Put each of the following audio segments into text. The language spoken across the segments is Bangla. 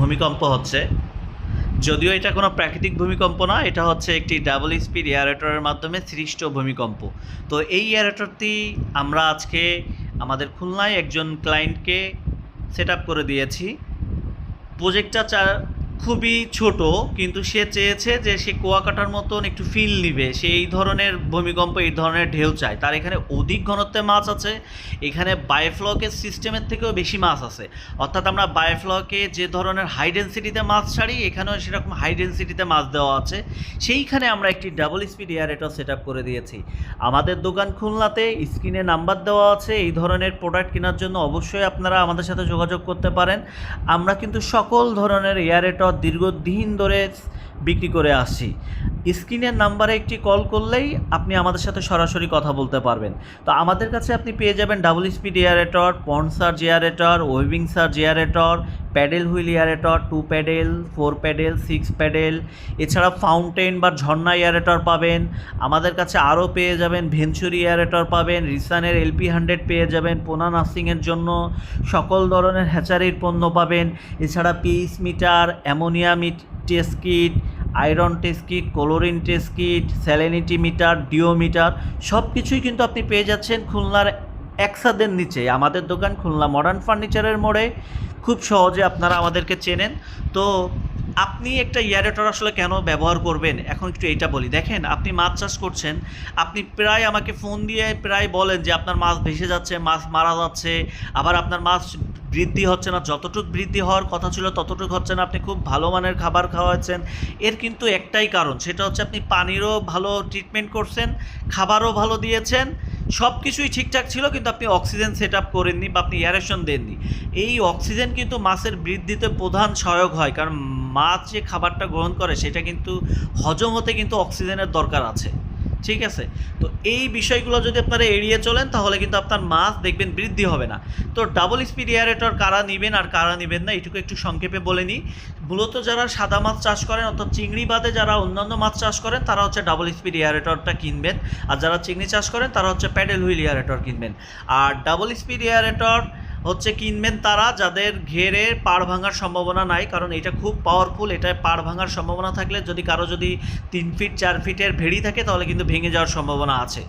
ভূমিকম্প হচ্ছে। যদিও এটা কোনো প্রাকৃতিক ভূমিকম্প না এটা হচ্ছে একটি ডাবল স্পিড এয়ারেটরের মাধ্যমে সৃষ্ট ভূমিকম্প। তো এই এয়ারেটরটি আমরা আজকে আমাদের খুলনায় একজন ক্লায়েন্টকে সেট করে দিয়েছি। প্রজেক্টটা চা খুবই ছোট, কিন্তু সে চেয়েছে যে সে কুয়াকাটার মতন একটু ফিল নিবে। সে এই ধরনের ভূমিকম্প, এই ধরনের ঢেউ চায়। তার এখানে অধিক ঘনত্বে মাছ আছে। এখানে বায়োফ্লকের সিস্টেমের থেকেও বেশি মাছ আছে। অর্থাৎ আমরা বায়োফ্লকে যে ধরনের হাই ডেন্সিটিতে মাছ ছাড়ি, এখানেও সেরকম হাই ডেন্সিটিতে মাছ দেওয়া আছে। সেইখানে আমরা একটি ডাবল স্পিড এয়ারেটর সেট করে দিয়েছি। আমাদের দোকান খুলনাতে স্ক্রিনে নাম্বার দেওয়া আছে। এই ধরনের প্রোডাক্ট কেনার জন্য অবশ্যই আপনারা আমাদের সাথে যোগাযোগ করতে পারেন। আমরা কিন্তু সকল ধরনের এয়ারেটর দীর্ঘদিন ধরে বিক্রি করে আসছি। স্ক্রিনের নাম্বারে একটি কল করলেই আপনি আমাদের সাথে সরাসরি কথা বলতে পারবেন। তো আমাদের কাছে আপনি পেয়ে যাবেন ডাবল স্পিড এয়ারেটর পন্সার জিয়ারেটর ওয়েভিং সার জিয়ারেটর paddle wheel aerator, two paddle, four paddle, six paddle. এছাড়া ফাউন্টেন বা ঝর্ণা এয়ারেটর পাবেন। আমাদের কাছে আরও পেয়ে যাবেন ভেঞ্চুরি এয়ারেটর পাবেন, রিসানের এলপি হান্ড্রেড পেয়ে যাবেন পোনা নার্সিংয়ের জন্য। সকল ধরনের হ্যাচারির পণ্য পাবেন। এছাড়া পিস meter, ammonia meet, test kit iron test kit, chlorine test kit salinity meter DO meter সব কিছুই কিন্তু আপনি পেয়ে যাচ্ছেন খুলনার একসাদের নিচে, আমাদের দোকান খুলনা মডার্ন ফার্নিচারের মোড়ে। খুব সহজে আপনারা আমাদেরকে চেনেন। তো আপনি একটা ইয়ারেটর আসলে কেন ব্যবহার করবেন? এখন একটু এইটা বলি। দেখেন, আপনি মাছ চাষ করছেন, আপনি প্রায় আমাকে ফোন দিয়ে প্রায় বলেন যে আপনার মাছ ভেসে যাচ্ছে, মাছ মারা যাচ্ছে, আবার আপনার মাছ বৃদ্ধি হচ্ছে না, যতটুক বৃদ্ধি হওয়ার কথা ছিল ততটুক হচ্ছে না। আপনি খুব ভালো মানের খাবার খাওয়াচ্ছেন। এর কিন্তু একটাই কারণ, সেটা হচ্ছে আপনি পানিরও ভালো ট্রিটমেন্ট করছেন, খাবারও ভালো দিয়েছেন সব কিছুই ঠিকঠাক ছিল, কিন্তু আপনি অক্সিজেন সেট আপ করেননি বা আপনি এয়ারেশন দেননি। এই অক্সিজেন কিন্তু মাছের বৃদ্ধিতে প্রধান সহায়ক হয়, কারণ মাছ যে খাবারটা গ্রহণ করে, সেটা কিন্তু হজম হতে কিন্তু অক্সিজেনের দরকার আছে। ঠিক আছে? তো এই বিষয়গুলো যদি আপনারা এড়িয়ে চলেন, তাহলে কিন্তু আপনার মাছ দেখবেন বৃদ্ধি হবে না। তো ডাবল স্পিড এয়ারেটর কারা নেবেন আর কারা নেবেন না, এটুকু একটু সংক্ষেপে বলে নিই। মূলত যারা সাদা মাছ চাষ করেন, অর্থাৎ চিংড়ি বাদে যারা অন্যান্য মাছ চাষ করেন, তারা হচ্ছে ডাবল স্পিড এয়ারেটরটা কিনবেন। আর যারা চিংড়ি চাষ করেন, তারা হচ্ছে প্যাডেল হুইল এয়ারেটর কিনবেন। আর ডাবল স্পিড এয়ারেটর হচ্ছে কিনবেন তারা যাদের ঘেরে পাড় ভাঙার সম্ভাবনা নাই, কারণ এটা খুব পাওয়ারফুল এটায় পাড় ভাঙার সম্ভাবনা থাকলে যদি কারও যদি তিন ফিট চার ফিটের ভেড়ি থাকে, তাহলে কিন্তু ভেঙে যাওয়ার সম্ভাবনা আছে।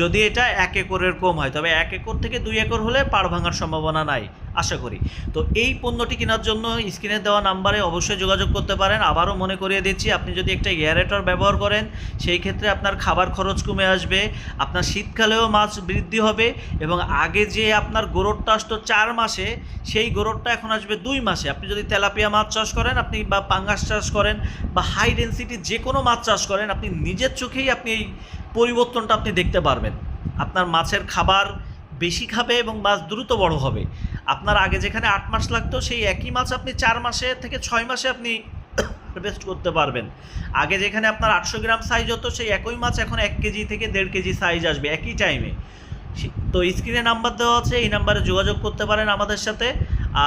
যদি এটা এক একরের কম হয়, তবে এক একর থেকে দুই একর হলে পাড় ভাঙার সম্ভাবনা নাই। আশা করি। তো এই পণ্যটি কেনার জন্য স্ক্রিনে দেওয়া নাম্বারে অবশ্যই যোগাযোগ করতে পারেন। আবারও মনে করিয়ে দিচ্ছি, আপনি যদি একটা এয়ারেটর ব্যবহার করেন, সেই ক্ষেত্রে আপনার খাবার খরচ কমে আসবে, আপনার শীতকালেও মাছ বৃদ্ধি হবে এবং আগে যে আপনার গোরটটা আসতো চার মাসে, সেই গোরটটা এখন আসবে দুই মাসে। আপনি যদি তেলাপিয়া মাছ চাষ করেন, আপনি বা পাঙ্গাস চাষ করেন বা হাই ডেন্সিটি যে কোনো মাছ চাষ করেন, আপনি নিজের চোখেই আপনি এই পরিবর্তনটা আপনি দেখতে পারবেন। আপনার মাছের খাবার বেশি খাবে এবং মাছ দ্রুত বড় হবে। আপনার আগে যেখানে আট মাস লাগতো, সেই একই মাছ আপনি চার মাসে থেকে ছয় মাসে আপনি হারভেস্ট করতে পারবেন। আগে যেখানে আপনার আটশো গ্রাম সাইজ হতো, সেই একই মাছ এখন এক কেজি থেকে দেড় কেজি সাইজ আসবে, একই টাইমে তো স্ক্রিনে নাম্বার দেওয়া আছে, এই নাম্বারে যোগাযোগ করতে পারেন আমাদের সাথে।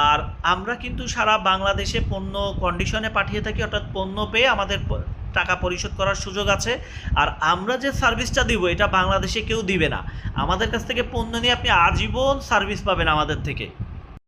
আর আমরা কিন্তু সারা বাংলাদেশে পণ্য কন্ডিশনে পাঠিয়ে থাকি, অর্থাৎ পণ্য পেয়ে আমাদের টাকা পরিশোধ করার সুযোগ আছে। আর আমরা যে সার্ভিসটা দিব, এটা বাংলাদেশে কেউ দিবে না। আমাদের কাছ থেকে পণ্য নিয়ে আপনি আজীবন সার্ভিস পাবেন আমাদের থেকে।